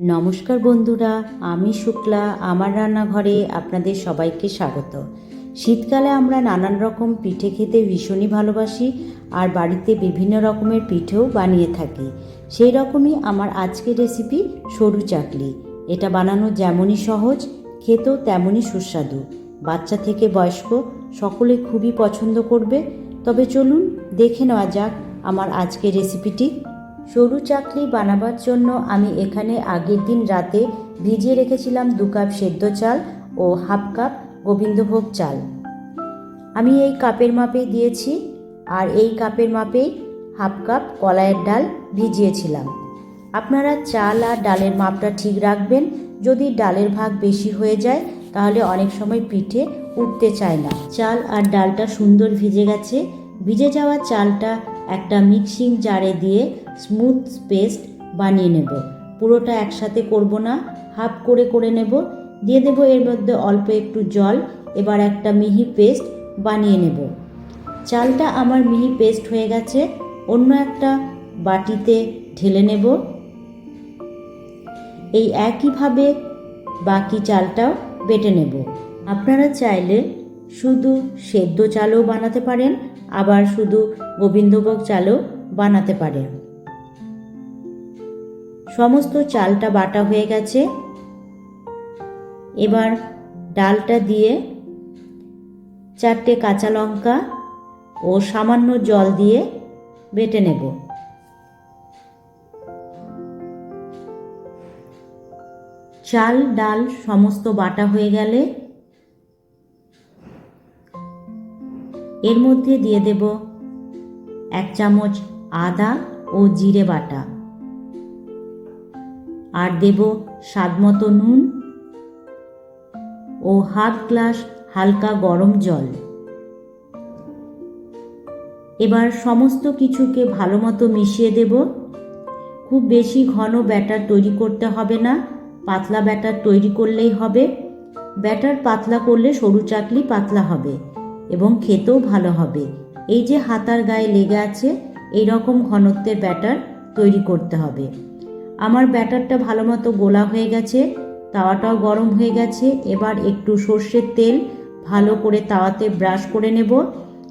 নমস্কার বন্ধুরা, আমি শুক্লা, আমার রান্নাঘরে আপনাদের সবাইকে স্বাগত। শীতকালে আমরা নানান রকম পিঠে খেতে ভীষণই ভালোবাসি আর বাড়িতে বিভিন্ন রকমের পিঠেও বানিয়ে থাকি। সেই রকমই আমার আজকের রেসিপি সরু চাকলি এটা বানানো যেমনই সহজ, খেতেও তেমনই সুস্বাদু। বাচ্চা থেকে বয়স্ক সকলে খুবই পছন্দ করবে। তবে চলুন দেখে নেওয়া যাক আমার আজকের রেসিপিটি সরু চাকলি বানাবার জন্য আমি এখানে আগের দিন রাতে ভিজিয়ে রেখেছিলাম দু কাপ সেদ্ধ চাল ও হাফ কাপ গোবিন্দভোগ চাল। আমি এই কাপের মাপেই দিয়েছি আর এই কাপের মাপেই হাফ কাপ কলাইয়ের ডাল ভিজিয়েছিলাম। আপনারা চাল আর ডালের মাপটা ঠিক রাখবেন। যদি ডালের ভাগ বেশি হয়ে যায়, তাহলে অনেক সময় পিঠে উঠতে চায় না। চাল আর ডালটা সুন্দর ভিজে গেছে। ভিজে যাওয়া চালটা একটা মিক্সিং জারে দিয়ে স্মুথ পেস্ট বানিয়ে নেব। পুরোটা একসাথে করব না, হাফ করে করে নেব। দিয়ে দেব এর মধ্যে অল্প একটু জল, এবার একটা মিহি পেস্ট বানিয়ে নেব। চালটা আমার মিহি পেস্ট হয়ে গেছে, অন্য একটা বাটিতে ঢেলে নেব। এই একইভাবে বাকি চালটাও বেটে নেব। আপনারা চাইলে শুধু সেদ্ধ চালও বানাতে পারেন, আবার শুধু গোবিন্দভোগ চালও বানাতে পারেন। সমস্ত চালটা বাটা হয়ে গেছে। এবার ডালটা দিয়ে চারটে কাঁচা লঙ্কা ও সামান্য জল দিয়ে বেটে নেব। চাল, ডাল সমস্ত বাটা হয়ে গেলে এর মধ্যে দিয়ে দেব এক চামচ আদা ও জিরে বাটা। আর দেব স্বাদমতো নুন ও হাফ গ্লাস হালকা গরম জল। এবার সমস্ত কিছুকে ভালো মতো মিশিয়ে দেব। খুব বেশি ঘন ব্যাটার তৈরি করতে হবে না, পাতলা ব্যাটার তৈরি করলেই হবে। ব্যাটার পাতলা করলে সরু চাকলি পাতলা হবে এবং খেতেও ভালো হবে। এই যে হাতার গায়ে লেগে আছে এই রকম ঘনত্বের ব্যাটার তৈরি করতে হবে। আমার ব্যাটারটা ভালো মতো গোলা হয়ে গেছে, তাওয়াটাও গরম হয়ে গেছে, এবার একটু সর্ষের তেল ভালো করে তাওয়াতে ব্রাশ করে নেব।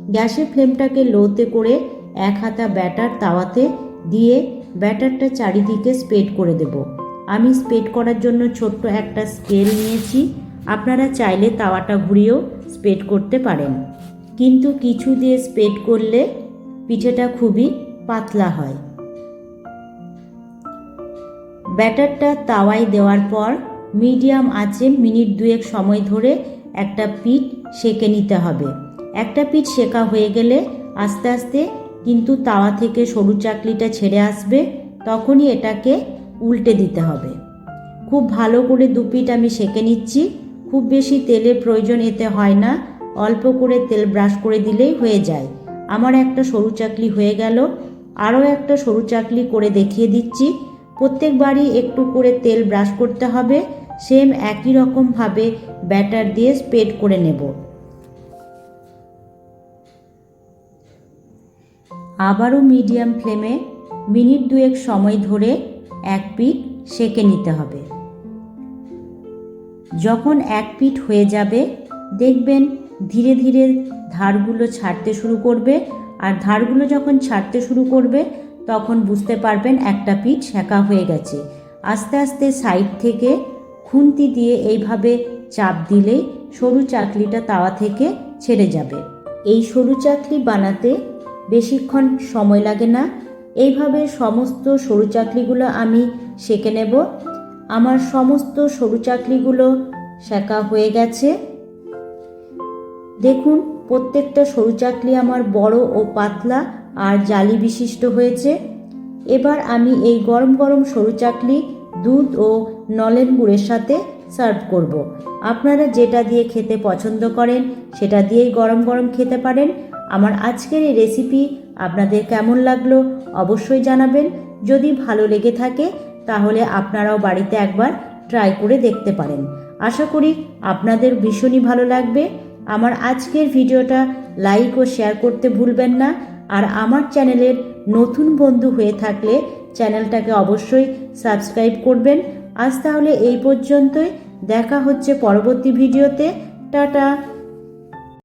গ্যাসের ফ্লেমটাকে লোতে করে এক হাতা ব্যাটার তাওয়াতে দিয়ে ব্যাটারটা চারিদিকে স্প্রেড করে দেব। আমি স্প্রেড করার জন্য ছোট্ট একটা স্কেল নিয়েছি, আপনারা চাইলে তাওয়াটা ঘুরিয়েও স্প্রেড করতে পারেন। কিন্তু কিছু দিয়ে স্প্রেড করলে পিঠেটা খুবই পাতলা হয়। ব্যাটারটা তাওয়ায় দেওয়ার পর মিডিয়াম আঁচে মিনিট দুয়েক সময় ধরে একটা পিঠ সেকে নিতে হবে। একটা পিঠ সেকা হয়ে গেলে আস্তে আস্তে কিন্তু তাওয়া থেকে সরু চাকলিটা ছেড়ে আসবে, তখনই এটাকে উল্টে দিতে হবে। খুব ভালো করে দু পিঠ আমি সেকে নিচ্ছি। খুব বেশি তেলের প্রয়োজন এতে হয় না, অল্প করে তেল ব্রাশ করে দিলেই হয়ে যায়। আমার একটা সরু চাকলি হয়ে গেল। আরও একটা সরু চাকলি করে দেখিয়ে দিচ্ছি। প্রত্যেকবারই একটু করে তেল ব্রাশ করতে হবে। সেম একই রকমভাবে ব্যাটার দিয়ে স্প্রেড করে নেব। আবারও মিডিয়াম ফ্লেমে মিনিট দুয়েক সময় ধরে এক পিঠ সেকে নিতে হবে। যখন এক পিঠ হয়ে যাবে, দেখবেন ধীরে ধীরে ধারগুলো ছাড়তে শুরু করবে। আর ধারগুলো যখন ছাড়তে শুরু করবে তখন বুঝতে পারবেন একটা পিঠ সেকা হয়ে গেছে। আস্তে আস্তে সাইড থেকে খুন্তি দিয়ে এইভাবে চাপ দিলেই সরু চাকলিটা তাওয়া থেকে ছেড়ে যাবে। এই সরু চাকলি বানাতে বেশিক্ষণ সময় লাগে না। এইভাবে সমস্ত সরু চাকলিগুলো আমি সেঁকে নেব। আমার সমস্ত সরু চাকলিগুলো সেকা হয়ে গেছে। দেখুন, প্রত্যেকটা সরু চাকলি আমার বড় ও পাতলা। আর জালি বিশিষ্ট হয়েছে। এবার আমি এই গরম গরম সরু চাকলি, দুধ ও নলেন গুড়ের সাথে সার্ভ করব। আপনারা যেটা দিয়ে খেতে পছন্দ করেন, সেটা দিয়েই গরম গরম খেতে পারেন। আমার আজকের এই রেসিপি আপনাদের কেমন লাগল অবশ্যই জানাবেন। যদি ভালো লেগে থাকে, তাহলে আপনারাও বাড়িতে একবার ট্রাই করে দেখতে পারেন। আশা করি আপনাদের ভীষণই ভালো লাগবে। আমার আজকের ভিডিওটা লাইক ও শেয়ার করতে ভুলবেন না। আর আমার চ্যানেলের নতুন বন্ধু হয়ে থাকলে চ্যানেলটাকে অবশ্যই সাবস্ক্রাইব করবেন। আজ তাহলে এই পর্যন্তই। দেখা হচ্ছে পরবর্তী ভিডিওতে। টাটা।